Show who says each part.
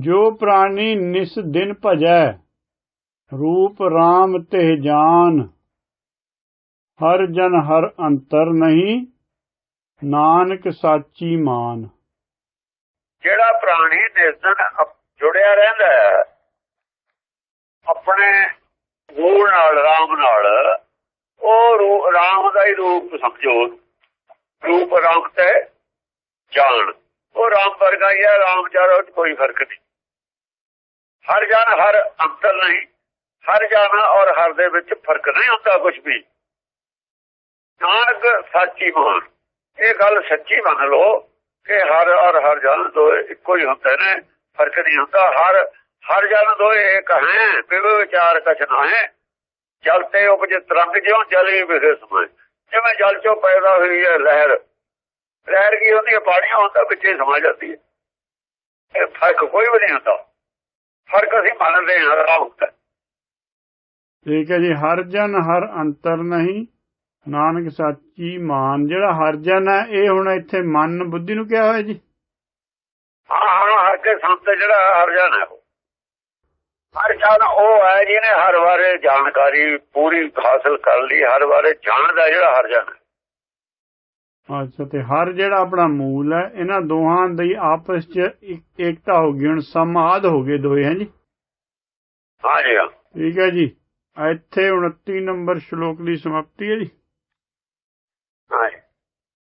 Speaker 1: ਜੋ ਪ੍ਰਾਣੀ ਨਿਸ ਦਿਨ ਭਜੈ, ਰੂਪ RAM ਤੇ ਜਾਨ। ਹਰ ਜਨ ਹਰ ਅੰਤਰ ਨਹੀਂ, ਨਾਨਕ ਸਾਚੀ ਮਾਨ।
Speaker 2: ਜਿਹੜਾ ਪ੍ਰਾਣੀ ਨਿਰਦਨ ਅਪ- ਜੁੜਿਆ ਰਹਿੰਦਾ ਹੈ, ਆਪਣੇ ਮੂਲ ਨਾਲ, ਰਾਮ ਨਾਲ, ਉਹ ਰੂ- ਰਾਮ ਦਾ ਹੀ ਰੂਪ ਸਮਝੋ। ਰੂਪ ਰਾਮ ਤੇ ਜਾਣ ਉਹ ਰਾਮ ਵਰਗਾ ਹੀ ਹੈ, ਰਾਮ ਚਾਰੋ ਕੋਈ ਫ਼ਰਕ ਨਹੀਂ। ਹਰ ਜਨ ਹਰ ਅੰਤਰ ਨਹੀਂ, ਹਰ ਜਨ ਔਰ ਹਰ ਦੇ ਵਿੱਚ ਫ਼ਰਕ ਨਹੀਂ ਹੁੰਦਾ ਕੁਝ ਵੀ। ਨਾਨਕ ਸੱਚੀ ਮਾਨ ਇਹ ਗੱਲ ਸੱਚੀ ਮੰਨ ਲਓ ਕਿ ਹਰ ਔਰ ਹਰ ਜਨ ਦੋ ਇੱਕੋ ਹੀ ਹੁੰਦੇ ਨੇ, ਫ਼ਰਕ ਨਹੀਂ ਹੁੰਦਾ। ਹਰ ਹਰ ਜਨ ਦੋ ਇੱਕ ਹੈ ਬਿਵ ਵਿਚਾਰ ਕਛ ਨਾ ਹੈ। ਜਲ ਤੇ ਉਪਜ ਤਰੰਗ ਜਿਉ ਜਲ ਵੀ ਵਿਖੇ ਸਮਾਏ। ਜਿਵੇਂ ਜਲ ਚੋਂ ਪੈਦਾ ਹੋਈ ਹੈ ਲਹਿਰ ਲਹਿਰ ਕੀ ਹੁੰਦੀ ਹੈ ਪਾਣੀਆਂ ਹੁੰਦਾ ਵਿੱਚ ਸਮਾ ਜਾਂਦੀ ਹੈ। ਇਹ ਫ਼ਰਕ ਕੋਈ ਵੀ ਨਹੀਂ ਹੁੰਦਾ। ਫ਼ਰਕ ਅਸੀਂ ਮੰਨਦੇ ਹਾਂ ਰਾਹ ਹੁੰਦਾ।
Speaker 1: ਠੀਕ ਹੈ ਜੀ ਹਰ ਜਨ ਹਰ ਅੰਤਰ ਨਹੀਂ ਨਾਨਕ ਸਾਚੀ ਮਾਨ। ਜਿਹੜਾ ਹਰ ਜਨ ਹੈ ਇਹ ਹੁਣ ਇੱਥੇ ਮਨ ਬੁੱਧੀ ਨੂੰ ਕਿਹਾ ਹੋਇਆ ਜੀ?
Speaker 2: ਹਾਂ ਹਰ ਕੇ ਸੰਤ ਜਿਹੜਾ ਹਰ ਜਨ ਹੈ ਹਰ ਜਨ ਉਹ ਹੈ ਜਿਹਨੇ ਹਰ ਬਾਰੇ ਜਾਣਕਾਰੀ ਪੂਰੀ ਹਾਸਲ ਕਰ ਲਈ ਹਰ ਬਾਰੇ ਜਾਣਦਾ ਜਿਹੜਾ ਹਰ ਜਨ ਹੈ।
Speaker 1: ਅੱਛਾ ਤੇ ਹਰ ਜਿਹੜਾ ਆਪਣਾ ਮੂਲ ਹੈ ਇਹਨਾਂ ਦੋਹਾਂ ਦੀ ਆਪਸ 'ਚ ਇੱਕ- ਏਕਤਾ ਹੋ ਗਈ ਹੁਣ ਸਮਾਦ ਹੋ ਗਏ ਦੋਏ ਹੈ ਜੀ?
Speaker 2: ਹਾਂ। ਜੀ
Speaker 1: ਠੀਕ ਹੈ ਜੀ। ਇੱਥੇ 29 ਨੰਬਰ ਸ਼ਲੋਕ ਦੀ ਸਮਾਪਤੀ
Speaker 2: ਹਾਂ ਜੀ।